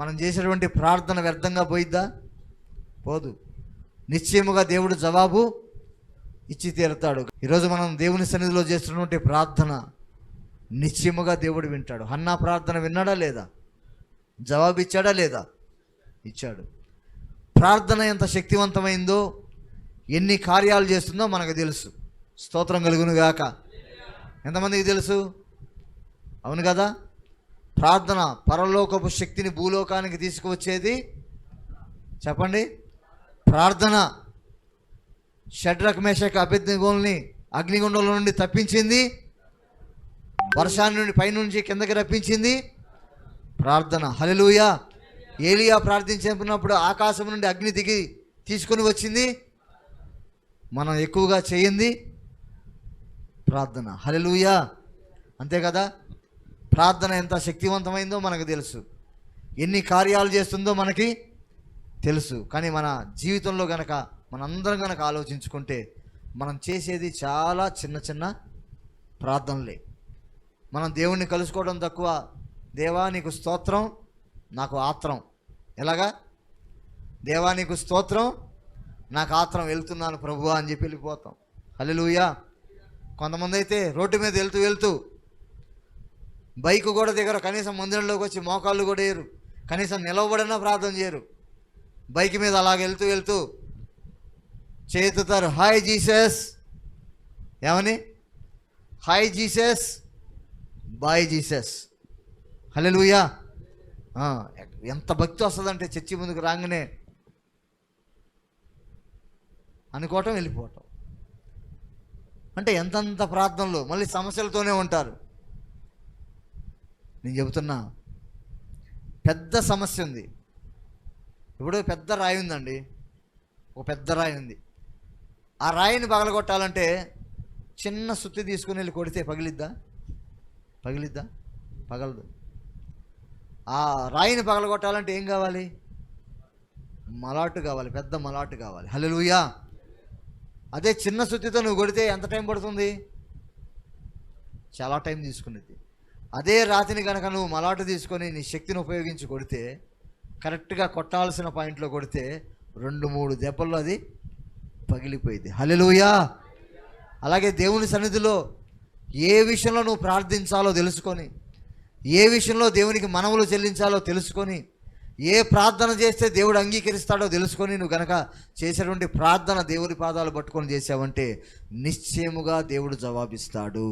మనం చేసేటువంటి ప్రార్థన వ్యర్థంగా పోయిద్దా? పోదు. నిశ్చయముగా దేవుడు జవాబు ఇచ్చి తీరుతాడు. ఈరోజు మనం దేవుని సన్నిధిలో చేస్తున్నటువంటి ప్రార్థన నిశ్చయముగా దేవుడు వింటాడు. హన్నా ప్రార్థన విన్నాడా లేదా? జవాబు ఇచ్చాడా లేదా? ఇచ్చాడు. ప్రార్థన ఎంత శక్తివంతమైందో ఎన్ని కార్యాలు చేస్తుందో మనకు తెలుసు. స్తోత్రం కలుగును గాక ఎంతమందికి తెలుసు? అవును కదా? ప్రార్థన పరలోకపు శక్తిని భూలోకానికి తీసుకువచ్చేది? చెప్పండి. ప్రార్థన షడ్రక్ మేషక్ అభిజ్ఞోల్ని అగ్నిగుండంలో నుండి తప్పించింది. వర్షాన్ని నుండి పైనుంచి కిందకి రప్పించింది. ప్రార్థన. హలలుయ ఏలియా ప్రార్థించినప్పుడు ఆకాశం నుండి అగ్ని దిగి తీసుకొని వచ్చింది. మనం ఎక్కువగా చేయింది. ప్రార్థన. హలలుయ అంతే కదా? ప్రార్థన ఎంత శక్తివంతమైందో మనకు తెలుసు. ఎన్ని కార్యాలు చేస్తుందో మనకి తెలుసు. కానీ మన జీవితంలో గనక మనందరం గనక ఆలోచించుకుంటే మనం చేసేది చాలా చిన్న చిన్న ప్రార్థనలే. మనం దేవుణ్ణి కలుసుకోవడం తక్కువ. దేవా నీకు స్తోత్రం నాకు ఆత్రం. ఎలాగా? దేవా నీకు స్తోత్రం నాకు ఆత్రం వెళ్తున్నాను ప్రభువా అని చెప్పి వెళ్ళిపోతాం. హల్లెలూయా. కొంతమంది అయితే రోడ్డు మీద వెళ్తూ వెళ్తూ బైక్ కూడా దిగరు కనీసం మందిరంలోకి వచ్చి మోకాళ్ళు కూడా వేయరు కనీసం నిలవబడినా ప్రార్థన చేయరు. బైక్ మీద అలాగ వెళ్తూ వెళ్తూ చేతుతారు. Hi Jesus. ఏమని? Hi Jesus. Bye Jesus. Hallelujah ఎంత భక్తి వస్తుందంటే చర్చి ముందుకు రాగానే అనుకోవటం వెళ్ళిపోవటం. అంటే ఎంతంత ప్రార్థనలు మళ్ళీ సమస్యలతోనే ఉంటారు. నేను చెబుతున్నా. పెద్ద సమస్య ఉంది. ఇప్పుడు పెద్ద రాయి ఉందండి. ఒక పెద్ద రాయి ఉంది. ఆ రాయిని పగలగొట్టాలంటే చిన్న సుత్తి తీసుకుని వెళ్ళి కొడితే పగిలిద్దా? పగిలిద్దా? పగలదు. ఆ రాయిని పగలగొట్టాలంటే ఏం కావాలి? మలాటు కావాలి. పెద్ద మలాటు కావాలి. హల్లెలూయా! అదే చిన్న సుత్తితో నువ్వు కొడితే ఎంత టైం పడుతుంది? చాలా టైం తీసుకునేది అదే రాతిని కనుక నువ్వు మలాట తీసుకొని నీ శక్తిని ఉపయోగించి కొడితే కరెక్ట్గా కొట్టాల్సిన పాయింట్లో కొడితే రెండు మూడు దెబ్బల్లో అది పగిలిపోయింది. హలెలుయా అలాగే దేవుని సన్నిధిలో ఏ విషయంలో నువ్వు ప్రార్థించాలో తెలుసుకొని ఏ విషయంలో దేవునికి మనవులు చెల్లించాలో తెలుసుకొని ఏ ప్రార్థన చేస్తే దేవుడు అంగీకరిస్తాడో తెలుసుకొని నువ్వు గనక చేసేటువంటి ప్రార్థన దేవుని పాదాలు పట్టుకొని చేసావంటే నిశ్చయముగా దేవుడు జవాబిస్తాడు.